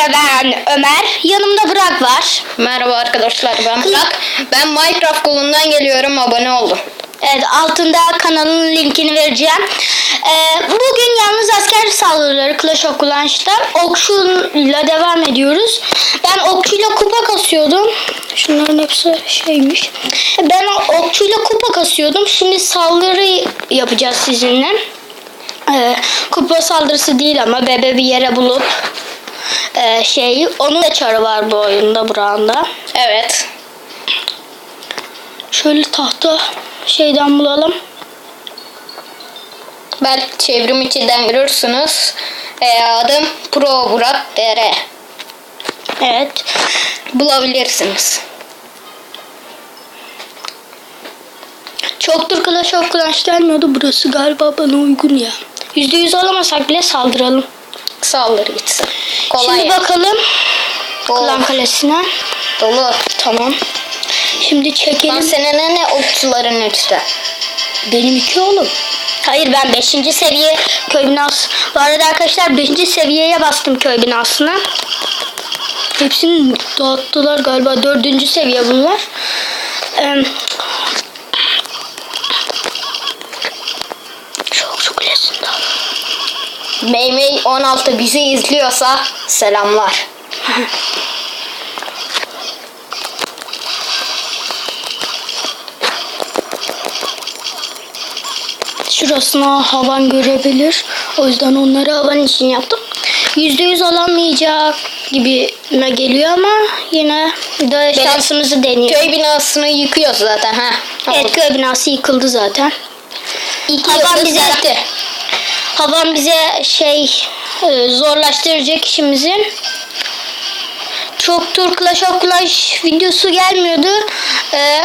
Merhaba ben Ömer. Yanımda Burak var. Merhaba arkadaşlar ben Burak. Ben Minecraft kolundan geliyorum abone oldum. Evet altında kanalın linkini vereceğim. Ee, bugün yalnız asker saldırıları Clash of Clans'ta okçuyla devam ediyoruz. Ben okçuyla kupa kasıyordum. Şunların hepsi şeymiş. Ben okçuyla kupa kasıyordum. Şimdi saldırı yapacağız sizinle. Ee, kupa saldırısı değil ama bebe bir yere bulup e, şey onun da çarı var bu oyunda Burak'ın Evet. Şöyle tahta şeyden bulalım. Belki çevrim içinden görürsünüz. Ee, adım Pro Burak DR. Evet. Bulabilirsiniz. Çoktur Clash of Clans gelmiyordu. Burası galiba bana uygun ya. %100 alamasak bile saldıralım. Saldırı gitsin. Kolay. Şimdi yani. bakalım Oo, Klan Kalesi'ne. Dolu. Tamam. Şimdi Lan çekelim. senin ne okçuların üçte? Benim iki oğlum. Hayır ben 5. seviye köy binası. Bu arada arkadaşlar 5. seviyeye bastım köy binasına. Hepsini dağıttılar galiba. 4. seviye bunlar. Ee, çok çok kulesinde. Meymey 16 bizi izliyorsa selamlar. Şurasına havan görebilir. O yüzden onları havan için yaptım. %100 alamayacak gibime geliyor ama yine de şansımızı deniyor. Köy binasını yıkıyoruz zaten ha. Evet köy binası yıkıldı zaten. İki Havan bize- Havan bize şey e, zorlaştıracak işimizi. Çok tur Clash of Clash videosu gelmiyordu. E,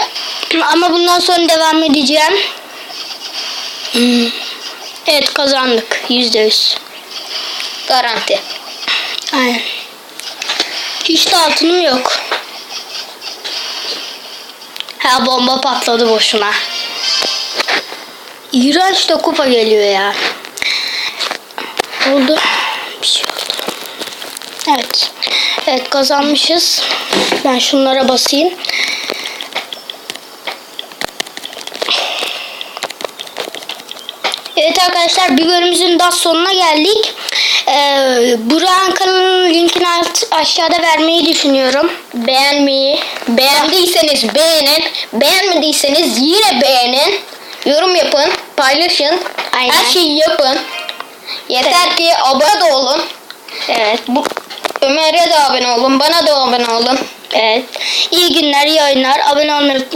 ama bundan sonra devam edeceğim. Hmm. Evet kazandık. Yüzde yüz. Garanti. Aynen. Hiç de altınım yok. Ha bomba patladı boşuna. İğrenç de kupa geliyor ya. Oldu. Bir şey oldu. Evet. Evet kazanmışız. Ben şunlara basayım. Evet arkadaşlar bir bölümümüzün daha sonuna geldik. Ee, Burak'ın kanalının linkini alt, aşağıda vermeyi düşünüyorum. Beğenmeyi, beğendiyseniz beğenin, beğenmediyseniz yine beğenin. Yorum yapın, paylaşın, Aynen. her şeyi yapın. Yeter ki abone olun. Evet. Bu, Ömer'e de abone olun, bana da abone olun. Evet. İyi günler, iyi oyunlar. Abone olmayı.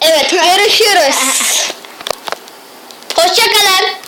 Evet, görüşürüz. Hoşçakalın.